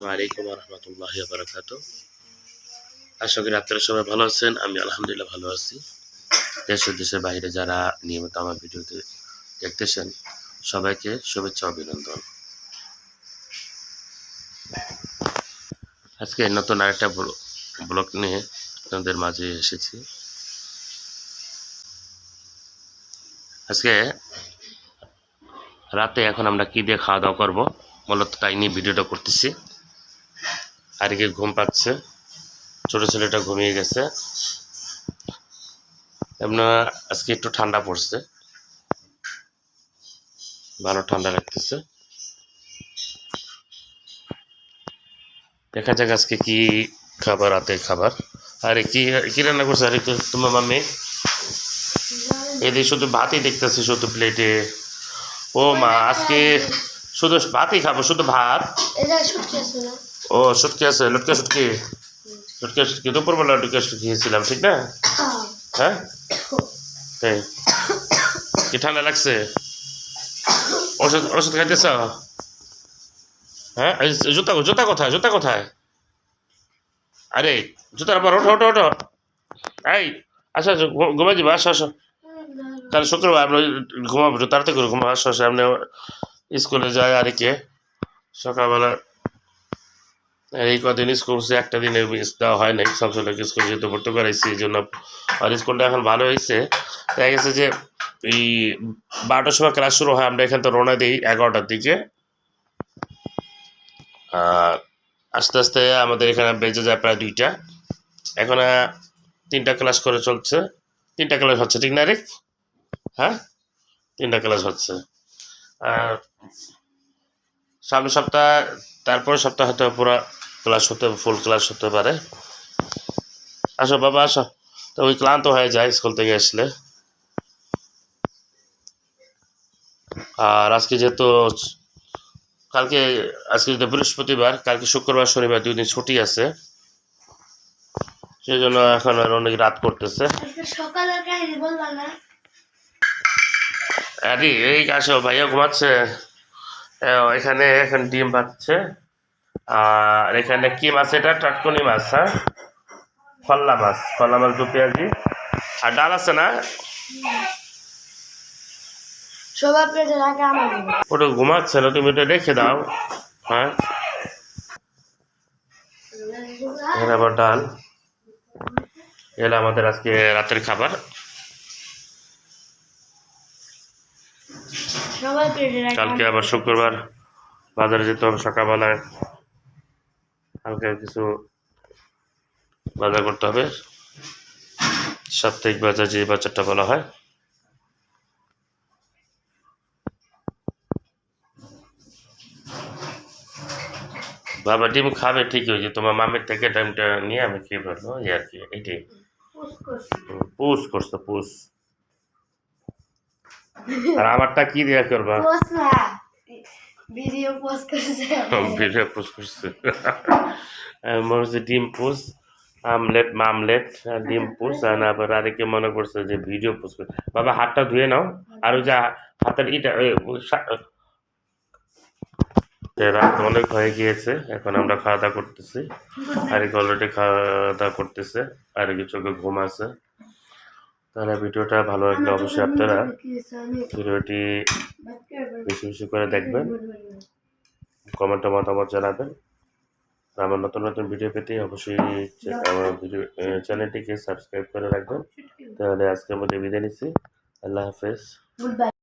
ওয়ালাইকুম রহমতুল্লাহ বারাকাত আশা করি আপনারা সবাই ভালো আছেন, আমি আলহামদুলিল্লাহ ভালো আছি। দেশ ও দেশের বাইরে যারা নিয়মিত আমার ভিডিওতে দেখতেছেন, সবাইকে শুভেচ্ছা অভিনন্দন। আজকে নতুন আরেকটা ব্লগ নিয়ে আপনাদের মাঝে এসেছি। আজকে রাতে এখন আমরা কি দিয়ে খাওয়া দাওয়া করব, মূলত তাই নিয়ে ভিডিওটা করতেছি। আর কি ঘুম পাচ্ছে। ছোটো ছেলেটা ঘুমিয়ে গেছে। এমন আজকে একটু ঠান্ডা পড়ছে। ভালো ঠান্ডা লাগতেছে। দেখা যাক আজকে কি খাবার, রাতে খাবার। আরে, কি কি রান্না করছে আরে তোমার মাম্মি? এদিকে শুধু ভাতই দেখতেছি, শুধু প্লেটে ও মা, আজকে শুধু ভাতই খাব, শুধু ভাত? ও শুটকি আছে, লটকা শুটকি লটকা শুটকি দুপুরবেলা লটকা শুটকি খেয়েছিলাম, ঠিক না? হ্যাঁ? কি ঠান্ডা লাগছে? ওষুধ ওষুধ খাইতেছ? হ্যাঁ জুতা জুতা কোথায় জুতা কোথায়? আরে, জুতার পর ওঠো ওঠো ওঠো। এই, আসো আসো ঘু- ঘুমাই যাব আসো আসো। তাহলে শুক্রবার আমরা ঘুমাবো, তাড়াতাড়ি করে ঘুমাবো, আসো আসো আপনি স্কুলে যায় আর কে। সকালবেলা এই কদিন স্কুল একটা দিনে মিস দেওয়া হয় নাই ছেলে স্কুল যেহেতু ভর্তি করাইছি, এই জন্য আর স্কুলটা এখন ভালো হয়েছে। দেখা গেছে যে এই বারোটার সময় ক্লাস শুরু হয়, আমরা এখান থেকে রওনা দিই এগারোটার দিকে। আর আস্তে আস্তে আমাদের এখানে বেজে যায় প্রায় দুইটা। এখন তিনটা ক্লাস করে চলছে। তিনটা ক্লাস হচ্ছে, ঠিক না রে হ্যাঁ? তিনটা ক্লাস হচ্ছে। আর সামনের সপ্তাহ তারপরে সপ্তাহ হয়তো পুরো ক্লাস হতে ফুল ক্লাস হতে পারে। আসো বাবা, আসো। তো ওই ক্লান্ত হয়ে যায় স্কুল থেকে আসলে। আর আজকে যেহেতু কালকে, আজকে যেহেতু বৃহস্পতিবার, কালকে শুক্রবার, শনিবার দুই দিন ছুটি আছে। সেই জন্য এখন আর অনেক রাত করতেছে। আরে এই আসো, ভাইয়া ঘুমাচ্ছে। এখানে, এখন ডিম পাচ্ছে আর এখানে কি মাছ এটা? টাটকনি মাছ হ্যাঁ? ফল্লা মাছ ফল্লা মাছ দু পেঁয়াজি। আর ডাল আছে না? ওটা ঘুমাচ্ছে না তুমি ওটা রেখে দাও হ্যাঁ? এখানে আবার ডাল। এলে আমাদের আজকে রাতের খাবার। কালকে আবার শুক্রবার বাজারে যেতে হবে সকালবেলায়। হালকা কিছু বাজার করতে হবে। সাপ্তাহিক বাজার যে বাজারটা বলা হয়। বাবা ডিম খাবে ঠিক হয়েছে তোমার মামের থেকে টাইমটা নিয়ে আমি খেয়ে ফেলব এই আর কি এটাই পুষ করছ। পুষ আর আমারটা কি দেওয়া করবা ভিডিও পোস্ট করছে ভিডিও পোস্ট করছে হচ্ছে ডিম পোস্ট আমলেট মামলেট ডিম পোস্ট আর আবার আরেকে মনে করছে যে ভিডিও পোস্ট করছে বাবা হাতটা ধুয়ে নাও আর ওই যে হাতের ইটা রাত অনেক হয়ে গিয়েছে এখন আমরা খাওয়া দাওয়া করতেছি আর অলরেডি খাওয়া দাওয়া করতেছে আর চোখে ঘুম আছে তাহলে ভিডিওটা ভালো লাগলে অবশ্যই আপনারা ভিডিওটি বেশি বেশি করে দেখবেন। কমেন্টে মতামত জানাবেন। আমার নতুন নতুন ভিডিও পেতে অবশ্যই আমার ভিডিও চ্যানেলটিকে সাবস্ক্রাইব করে রাখবেন। তাহলে আজকের মধ্যে বিদায় নিচ্ছি। আল্লাহ হাফেজ।